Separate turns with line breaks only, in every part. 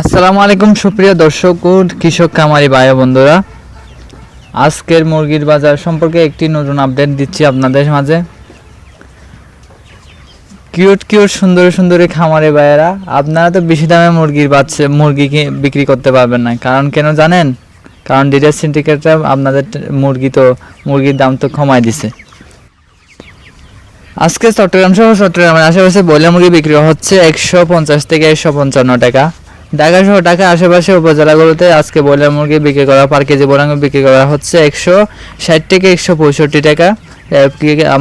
আসসালামু আলাইকুম, সুপ্রিয় দর্শক ও কৃষক কামারি ভাই বন্ধুরা। আজকের মুরগির বাজার সম্পর্কে একটি নতুন আপডেট দিচ্ছি আপনাদের মাঝে। কিউট কিউট সুন্দর, সুন্দরী খামারি ভাইয়েরা, আপনারা তো বেশি দামে মুরগির বাচ্চা, মুরগি বিক্রি করতে পারবেন না। কারণ কেন জানেন? কারণ ডিলার সিন্ডিকেটরা আপনাদের মুরগি তো, মুরগির দাম তো কমায় দিছে। আজকে চট্টগ্রাম সহ চট্টগ্রামের আশেপাশে ব্রয়লার মুরগি বিক্রি হচ্ছে একশো পঞ্চাশ থেকে একশো পঞ্চান্ন টাকা। ঢাকা সহ ঢাকা আশেপাশে উপজেলাগুলোতে আজকে ব্রয়লার মুরগি বিক্রি করা, পার কেজি ব্রয়লার বিক্রি করা হচ্ছে একশো ষাট থেকে একশো পঁয়ষট্টি টাকা।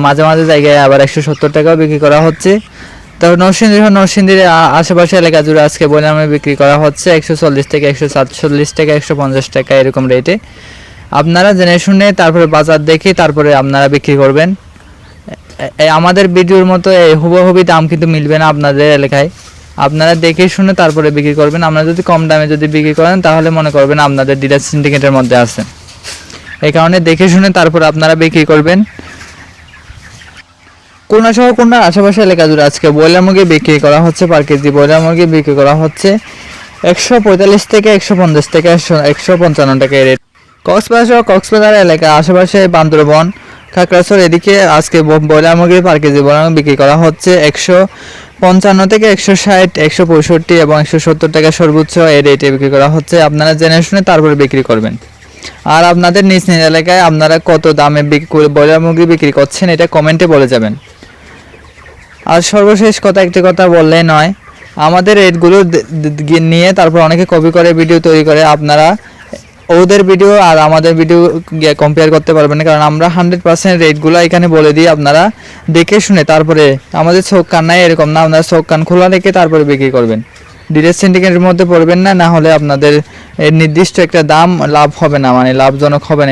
মাঝে মাঝে জায়গায় আবার একশো সত্তর টাকাও বিক্রি করা হচ্ছে। তো নরসিংদী সহ নরসিংদীর আশেপাশে এলাকা জুড়ে আজকে ব্রয়লার মুরগি বিক্রি করা হচ্ছে একশো চল্লিশ থেকে একশো সাতচল্লিশ টাকা, একশো পঞ্চাশ টাকা এরকম রেটে। আপনারা জেনে শুনে তারপরে বাজার দেখে তারপরে আপনারা বিক্রি করবেন। আমাদের ভিডিওর মতো হুবহুবি দাম কিন্তু মিলবে না আপনাদের এলাকায়। আপনারা দেখে শুনে তারপরে বিক্রি করবেন। আপনারা যদি কম দামে যদি বিক্রি করেন, তাহলে মনে করবেন আপনাদের ডিলার সিন্ডিকেটের মধ্যে আছেন এই কারণে দেখে শুনে তারপর আপনারা বিক্রি করবেন। খুলনা সহ খুলনার আশেপাশে এলাকা জুড়ে আজকে ব্রয়লার মুরগি বিক্রি করা হচ্ছে পার কেজি। ব্রয়লার মুরগি বিক্রি করা হচ্ছে একশো পঁয়তাল্লিশ থেকে একশো পঞ্চাশ থেকে একশো পঞ্চান্ন টাকা রেট। কক্সবাজার সহ কক্সবাজার এলাকা আশেপাশে বান্দরবন খাগড়াছড় এদিকে আজকে ব্রয়লার মুরগি পার কেজি ব্রয়লার বিক্রি করা হচ্ছে একশো পঞ্চান্ন থেকে একশো ষাট, একশো পঁয়ষট্টি এবং একশো সত্তর টাকা সর্বোচ্চ এই রেটে বিক্রি করা হচ্ছে। আপনারা জেনে শুনে তারপরে বিক্রি করবেন। আর আপনাদের নিজ নিজ এলাকায় আপনারা কত দামে বিক্রি করে ব্রয়লার মুরগি বিক্রি করছেন এটা কমেন্টে বলে যাবেন। আর সর্বশেষ কথা, একটি কথা বললে নয়, আমাদের রেটগুলো নিয়ে তারপর অনেকে কপি করে ভিডিও তৈরি করে। আপনারা ওদের ভিডিও আর আমাদের ভিডিও কম্পেয়ার করতে পারবেন না, কারণ আমরা হান্ড্রেড পার্সেন্ট রেটগুলো এখানে বলে দিই আপনারা দেখে শুনে, তারপরে আমাদের চোখ কান নাই এরকম না, আপনারা চোখ কান খোলা রেখে তারপরে বিক্রি করবেন। ডিরেক্ট সিন্ডিকেটের মধ্যে পড়বেন না না হলে আপনাদের নির্দিষ্ট একটা দাম লাভ হবে না মানে লাভজনক হবে না।